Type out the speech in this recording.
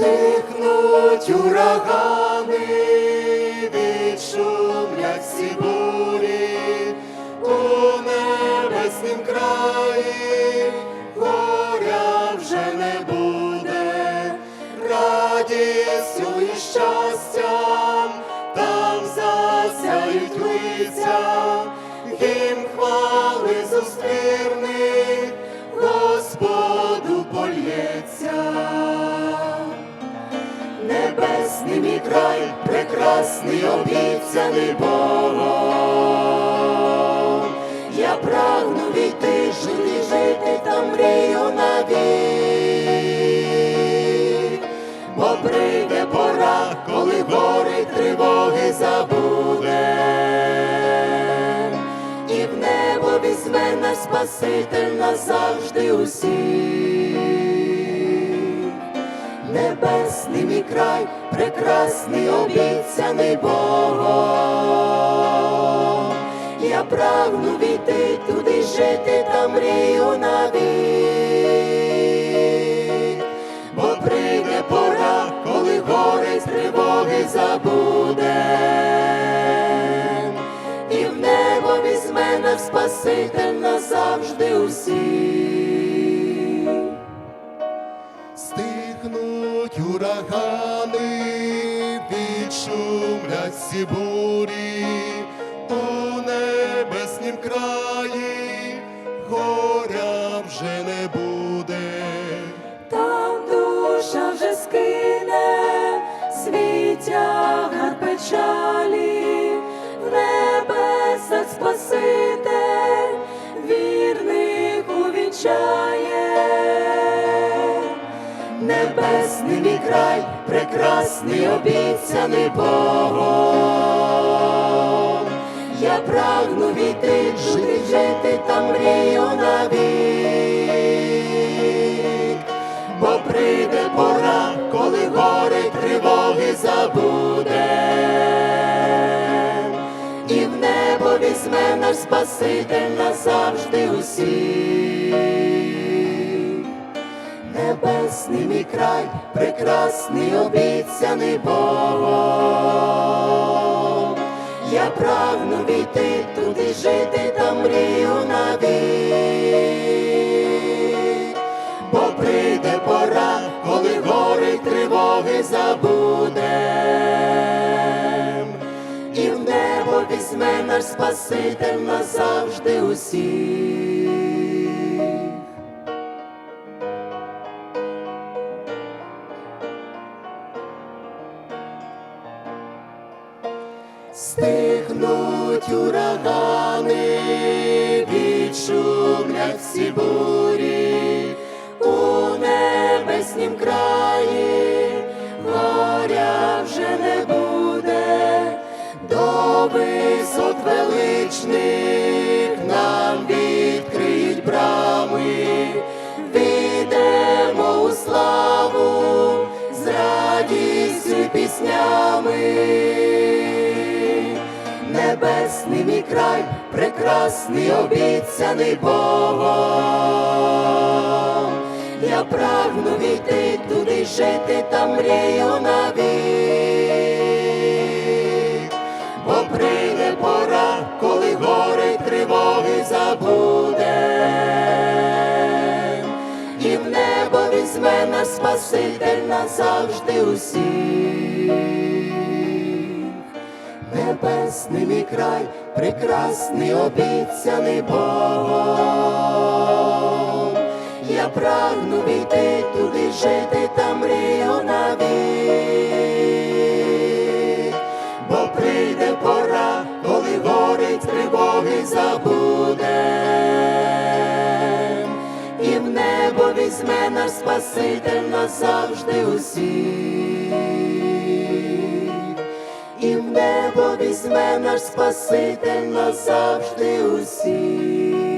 Стихнуть урагани, відшумлять всі бурі, у небеснім краї горя вже не буде, радістю і щастям там засяють лиця, гімн хвали зустрірних Небесний мій край, прекрасний обіцяний Богом. Я прагну війти, жити, жити та мрію навік. Бо прийде пора, коли гори тривоги забуде. І в небо візьме наш Спаситель назавжди усіх небесний мій край, прекрасний обіцяний Богом. Я прагну війти туди жити та мрію навік. Бо прийде пора, коли гори з тривоги забуде. І в небо візьме Спаситель назавжди усіх. Урагани, відшумлять всі бурі, у небеснім краї горя вже не буде. Там душа вже скине, свій тягар печалі, в небесах Спаситель, вірних увінчає. Небесний мій край, прекрасний обіцяний Богом. Я прагну війти, жити, жити та мрію навік. Бо прийде пора, коли гори тривоги забуде. І в небо візьме наш Спаситель назавжди усіх. Небесний мій край, прекрасний обіцяний Богом. Я прагну війти туди жити та мрію навік. Бо прийде пора, коли гори тривоги забуде. І в небо візьме наш Спаситель назавжди усіх. Стихнуть урагани, відшумлять всі бурі, у небеснім краї горя вже не буде, до висот величних нам відкриють брами, війдемо у славу з радістю піснями. Небесний мій край, прекрасний обіцяний Богом. Я прагну війти туди жити та мрію навік. Бо прийде пора, коли гори тривоги забуде. І в небо візьме наш Спаситель назавжди усіх. Небесний мій край, прекрасний обіцяний Богом. Я прагну війти туди жити та мрію навік. Бо прийде пора, коли гори тривоги забуде. І в небо візьме наш Спаситель назавжди усіх і в небо візьме наш Спаситель назавжди усіх.